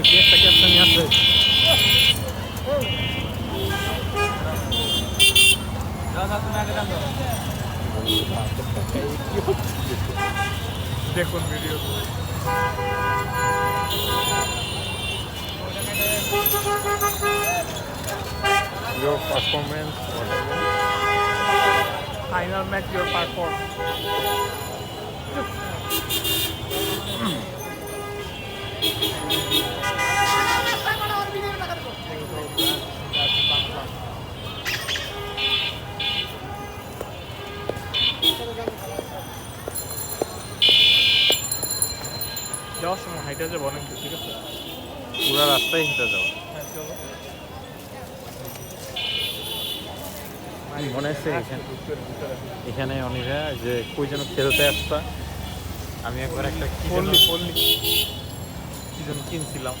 কি একটা ক্যাপশনই আছে দেখুন video Your performance, whatever. Final match your perform যাওয়ার সময় হাইটা যাব অনেক ঠিক আছে? পুরো রাস্তায় হেঁটে যাও হ্যাঁ চলো মনে হচ্ছে এখানে? এখানে অনিভা যে কই যেন খেলতে আসতা আমি একবার একটা কি কিনছিলাম।